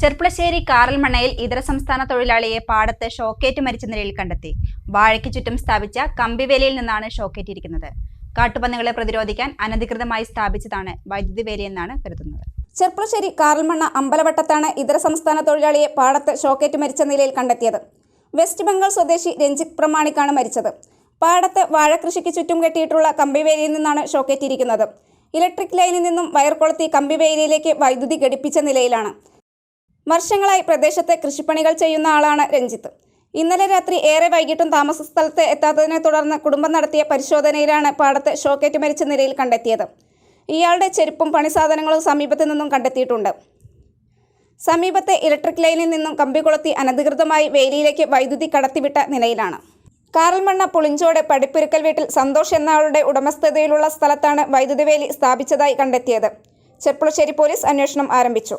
ചെർപ്പളശ്ശേരി കാറൽമണ്ണയിൽ ഇതര സംസ്ഥാന തൊഴിലാളിയെ പാടത്ത് ഷോക്കേറ്റ് മരിച്ച നിലയിൽ കണ്ടെത്തി. വാഴയ്ക്ക് ചുറ്റും സ്ഥാപിച്ച കമ്പിവേലിയിൽ നിന്നാണ് ഷോക്കേറ്റ് ഇരിക്കുന്നത് കാട്ടുപന്നികളെ പ്രതിരോധിക്കാൻ അനധികൃതമായി സ്ഥാപിച്ചതാണ് വൈദ്യുതി വേലിയെന്നാണ് കരുതുന്നത്. ചെർപ്പുളശ്ശേരി കാറൽമണ്ണ അമ്പലവട്ടത്താണ് ഇതര സംസ്ഥാന തൊഴിലാളിയെ പാടത്ത് ഷോക്കേറ്റ് മരിച്ച നിലയിൽ കണ്ടെത്തിയത്. വെസ്റ്റ് ബംഗാൾ സ്വദേശി രഞ്ജിത് പ്രമാണിക്കാണ് മരിച്ചത്. പാടത്ത് വാഴകൃഷിക്ക് ചുറ്റും കെട്ടിയിട്ടുള്ള കമ്പിവേലിയിൽ നിന്നാണ് ഷോക്കേറ്റിരിക്കുന്നത്. ഇലക്ട്രിക് ലൈനിൽ നിന്നും വയർ കൊളുത്തി കമ്പിവേലിയിലേക്ക് വൈദ്യുതി ഘടിപ്പിച്ച നിലയിലാണ്. വർഷങ്ങളായി പ്രദേശത്തെ കൃഷിപ്പണികൾ ചെയ്യുന്ന ആളാണ് രഞ്ജിത്ത്. ഇന്നലെ രാത്രി ഏറെ വൈകിട്ടും താമസ സ്ഥലത്ത് എത്താത്തതിനെ തുടർന്ന് കുടുംബം നടത്തിയ പരിശോധനയിലാണ് പാടത്ത് ഷോക്കേറ്റ് മരിച്ച നിലയിൽ കണ്ടെത്തിയത്. ഇയാളുടെ ചെരുപ്പും പണിസാധനങ്ങളും സമീപത്തു നിന്നും കണ്ടെത്തിയിട്ടുണ്ട്. സമീപത്തെ ഇലക്ട്രിക് ലൈനിൽ നിന്നും കമ്പി കൊളുത്തി അനധികൃതമായി വേലിയിലേക്ക് വൈദ്യുതി കടത്തിവിട്ട നിലയിലാണ്. കാറൽമണ്ണ പുളിഞ്ചോട് പടിപ്പുരുക്കൽ വീട്ടിൽ സന്തോഷ് എന്നാളുടെ ഉടമസ്ഥതയിലുള്ള സ്ഥലത്താണ് വൈദ്യുതി വേലി സ്ഥാപിച്ചതായി കണ്ടെത്തിയത്. ചെർപ്പുളശ്ശേരി പോലീസ് അന്വേഷണം ആരംഭിച്ചു.